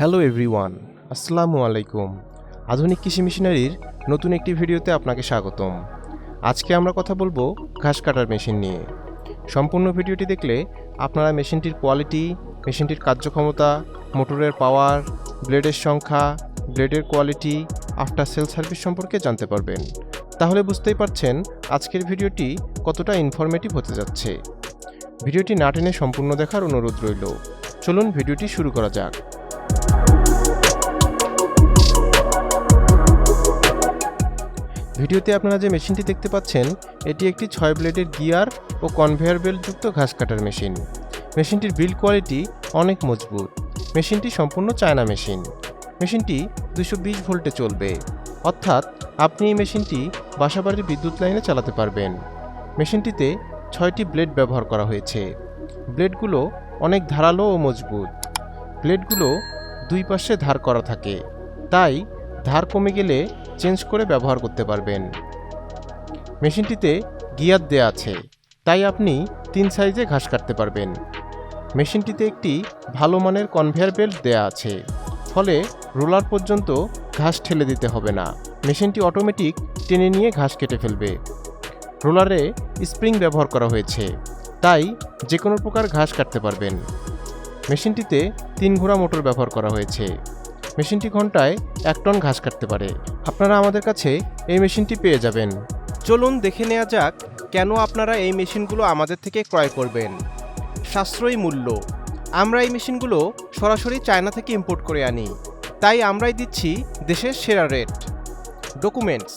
Hello everyone, আসসালামু আলাইকুম। আধুনিক কৃষি মেশিনারির নতুন একটি ভিডিওতে আপনাকে স্বাগতম। আজকে আমরা কথা বলব ঘাস কাটার মেশিন নিয়ে। সম্পূর্ণ ভিডিওটি দেখলে আপনারা মেশিনটির কোয়ালিটি, মেশিনটির কার্যক্ষমতা, মোটরের পাওয়ার, ব্লেডের সংখ্যা, ব্লেডের কোয়ালিটি, আফটার সেল সার্ভিস সম্পর্কে জানতে পারবেন। তাহলে বুঝতেই পারছেন আজকের ভিডিওটি কতটা ইনফরমেটিভ হতে যাচ্ছে। ভিডিওটি না টেনে সম্পূর্ণ দেখার অনুরোধ রইল। চলুন ভিডিওটি শুরু করা যাক। ভিডিওতে আপনারা যে মেশিনটি দেখতে পাচ্ছেন, এটি একটি ছয় ব্লেডের গিয়ার ও কনভেয়ার বেল্টযুক্ত ঘাস কাটার মেশিন। মেশিনটির বিল্ড কোয়ালিটি অনেক মজবুত। মেশিনটি সম্পূর্ণ চায়না মেশিন। মেশিনটি দুশো বিশ ভোল্টে চলবে। অর্থাৎ আপনি এই মেশিনটি বাসাবাড়ির বিদ্যুৎ লাইনে চালাতে পারবেন। মেশিনটিতে ছয়টি ব্লেড ব্যবহার করা হয়েছে। ব্লেডগুলো অনেক ধারালো ও মজবুত। ব্লেডগুলো দুই পাশে ধার করা থাকে। তাই ধার কমে গেলে চেঞ্জ করে ব্যবহার করতে পারবেন। মেশিনটিতে গিয়ার দেয়া আছে, তাই আপনি তিন সাইজে ঘাস কাটতে পারবেন। মেশিনটিতে একটি ভালো মানের কনভেয়ার বেল্ট দেয়া আছে, ফলে রোলার পর্যন্ত ঘাস ঠেলে দিতে হবে না। মেশিনটি অটোমেটিক টেনে নিয়ে ঘাস কেটে ফেলবে। রোলারে স্প্রিং ব্যবহার করা হয়েছে, তাই যে কোনো প্রকার ঘাস কাটতে পারবেন। মেশিনটিতে তিন ঘোড়া মোটর ব্যবহার করা হয়েছে। মেশিনটি ঘন্টায় এক টন ঘাস কাটতে পারে। আপনারা আমাদের কাছে এই মেশিনটি পেয়ে যাবেন। চলুন দেখে নেওয়া যাক কেন আপনারা এই মেশিনগুলো আমাদের থেকে ক্রয় করবেন। সাশ্রয়ী মূল্য। আমরা এই মেশিনগুলো সরাসরি চায়না থেকে ইম্পোর্ট করে আনি। তাই আমরাই দিচ্ছি দেশের সেরা রেট। ডকুমেন্টস।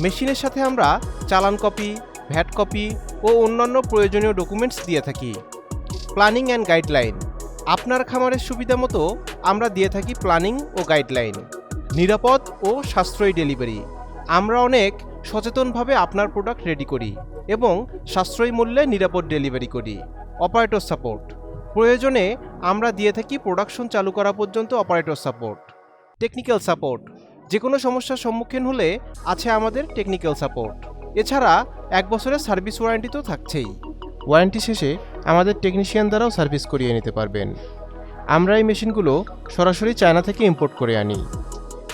মেশিনের সাথে আমরা চালান কপি, ভ্যাট কপি ও অন্যান্য প্রয়োজনীয় ডকুমেন্টস দিয়ে থাকি। Planning and guideline. আপনার খামারের সুবিধা মতো আমরা দিয়ে থাকি প্ল্যানিং ও গাইডলাইন নিরাপদ ও সাশ্রয়ী ডেলিভারি আমরা অনেক সচেতনভাবে আপনার প্রোডাক্ট রেডি করি এবং সাশ্রয়ী মূল্যে নিরাপদ ডেলিভারি করি। অপারেটর সাপোর্ট প্রয়োজনে আমরা দিয়ে থাকি প্রোডাকশন চালু করা পর্যন্ত অপারেটর সাপোর্ট টেকনিক্যাল সাপোর্ট যে কোনো সমস্যার সম্মুখীন হলে আছে আমাদের টেকনিক্যাল সাপোর্ট এছাড়া এক বছরের সার্ভিস ওয়ারেন্টি তো থাকছেই। ওয়ারেন্টি শেষে আমাদের টেকনিশিয়ান দ্বারাও সার্ভিস করিয়ে নিতে পারবেন। আমরা এই মেশিনগুলো সরাসরি চায়না থেকে ইম্পোর্ট করে আনি।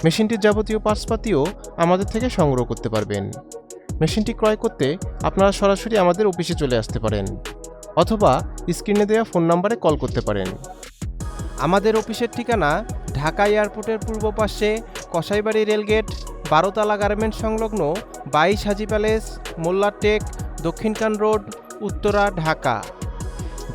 মেশিনটির যাবতীয় পার্টসপাতিও আমাদের থেকে সংগ্রহ করতে পারবেন। মেশিনটি ক্রয় করতে আপনারা সরাসরি আমাদের অফিসে চলে আসতে পারেন, অথবা স্ক্রিনে দেওয়া ফোন নাম্বারে কল করতে পারেন। আমাদের অফিসের ঠিকানা ঢাকা এয়ারপোর্টের পূর্ব পাশে কসাইবাড়ি রেলগেট, বারোতলা গার্মেন্ট সংলগ্ন বাইশ হাজি প্যালেস মোল্লারটেক দক্ষিণকান রোড, উত্তরা, ঢাকা।